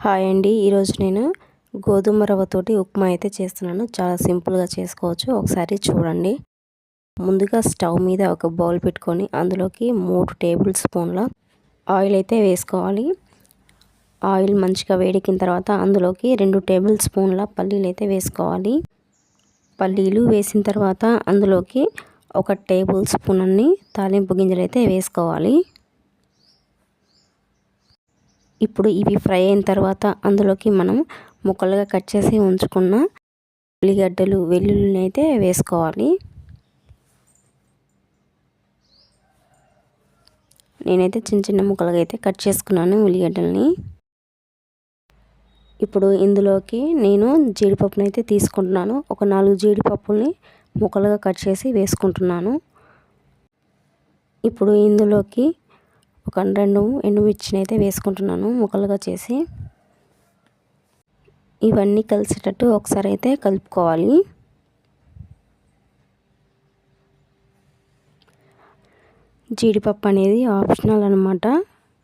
Hi అండి. ఈరోజు నేను గోధుమ రవ్వతోటి ఉప్మా అయితే చేస్తున్నాను. చాలా సింపుల్గా చేసుకోవచ్చు. ఒకసారి చూడండి. ముందుగా స్టవ్ మీద ఒక బౌల్ పెట్టుకొని అందులోకి మూడు టేబుల్ స్పూన్ల ఆయిల్ అయితే వేసుకోవాలి. ఆయిల్ మంచిగా వేడికిన తర్వాత అందులోకి రెండు టేబుల్ స్పూన్ల పల్లీలు అయితే వేసుకోవాలి. పల్లీలు వేసిన తర్వాత అందులోకి ఒక టేబుల్ స్పూన్ అన్ని తాలింపు గింజలు అయితే వేసుకోవాలి. ఇప్పుడు ఇవి ఫ్రై అయిన తర్వాత అందులోకి మనం ముక్కలుగా కట్ చేసి ఉంచుకున్న ఉల్లిగడ్డలు వెల్లుల్లిని అయితే వేసుకోవాలి. నేనైతే చిన్న చిన్న ముక్కలుగా అయితే కట్ చేసుకున్నాను ఉల్లిగడ్డల్ని. ఇప్పుడు ఇందులోకి నేను జీడిపప్పుని అయితే తీసుకుంటున్నాను. ఒక నాలుగు జీడిపప్పుల్ని ముక్కలుగా కట్ చేసి వేసుకుంటున్నాను. ఇప్పుడు ఇందులోకి ఒక రెండు ఎండుమిర్చిని అయితే వేసుకుంటున్నాను ముక్కలుగా చేసి. ఇవన్నీ కలిసేటట్టు ఒకసారి అయితే కలుపుకోవాలి. జీడిపప్పు అనేది ఆప్షనల్ అనమాట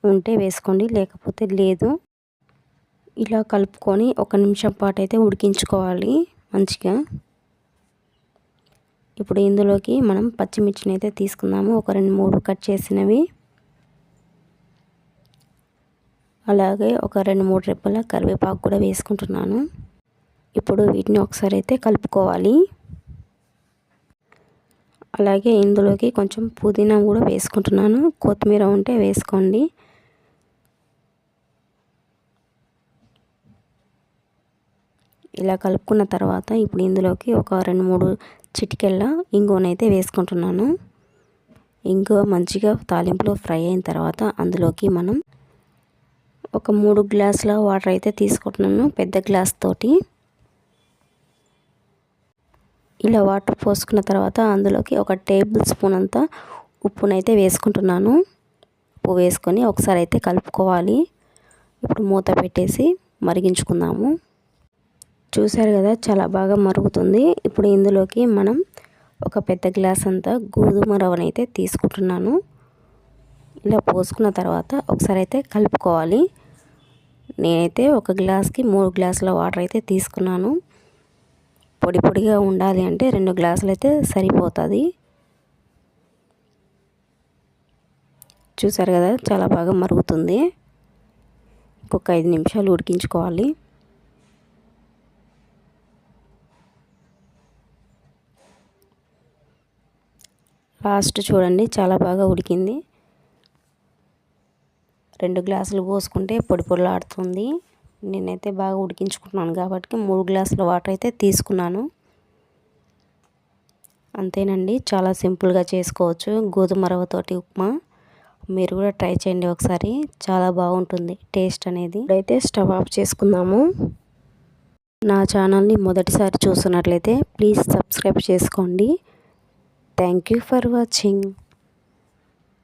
ఉంటే వేసుకోండి లేకపోతే లేదు. ఇలా కలుపుకొని ఒక నిమిషం పాటు అయితే ఉడికించుకోవాలి మంచిగా. ఇప్పుడు ఇందులోకి మనం పచ్చిమిర్చిని అయితే తీసుకుందాము. ఒక రెండు మూడు కట్ చేసినవి. అలాగే ఒక రెండు మూడు రెప్పల కరివేపాకు కూడా వేసుకుంటున్నాను. ఇప్పుడు వీటిని ఒకసారి అయితే కలుపుకోవాలి. అలాగే ఇందులోకి కొంచెం పుదీనా కూడా వేసుకుంటున్నాను. కొత్తిమీర ఉంటే వేసుకోండి. ఇలా కలుపుకున్న తర్వాత ఇప్పుడు ఇందులోకి ఒక రెండు మూడు చిటికెళ్ళ ఇంగువనైతే వేసుకుంటున్నాను. ఇంగువ మంచిగా తాలింపులో ఫ్రై అయిన తర్వాత అందులోకి మనం ఒక మూడు గ్లాసుల వాటర్ అయితే తీసుకుంటున్నాను పెద్ద గ్లాస్ తోటి. ఇలా వాటర్ పోసుకున్న తర్వాత అందులోకి ఒక టేబుల్ స్పూన్ అంతా ఉప్పునైతే వేసుకుంటున్నాను. ఉప్పు వేసుకొని ఒకసారి అయితే కలుపుకోవాలి. ఇప్పుడు మూత పెట్టేసి మరిగించుకుందాము. చూశారు కదా చాలా బాగా మరుగుతుంది. ఇప్పుడు ఇందులోకి మనం ఒక పెద్ద గ్లాస్ అంతా గోధుమ రవ్వనైతే తీసుకుంటున్నాను. ఇలా పోసుకున్న తర్వాత ఒకసారి అయితే కలుపుకోవాలి. నేనైతే ఒక గ్లాస్కి మూడు గ్లాసుల వాటర్ అయితే తీసుకున్నాను. పొడి పొడిగా ఉండాలి అంటే రెండు గ్లాసులు అయితే సరిపోతుంది. చూసారు కదా చాలా బాగా మరుగుతుంది. ఇంకొక ఐదు నిమిషాలు ఉడికించుకోవాలి. లాస్ట్ చూడండి చాలా బాగా ఉడికింది. రెండు గ్లాసులు పోసుకుంటే పొడి పొడిలాడుతుంది. నేనైతే బాగా ఉడికించుకుంటున్నాను కాబట్టి మూడు గ్లాసుల వాటర్ అయితే తీసుకున్నాను. అంతేనండి చాలా సింపుల్గా చేసుకోవచ్చు. గోధుమ రవ్వతోటి ఉప్మా. మీరు కూడా ట్రై చేయండి ఒకసారి. చాలా బాగుంటుంది టేస్ట్ అనేది. ఇప్పుడైతే స్టవ్ ఆఫ్ చేసుకుందాము. నా ఛానల్ని మొదటిసారి చూస్తున్నట్లయితే ప్లీజ్ సబ్స్క్రైబ్ చేసుకోండి. Thank you for watching.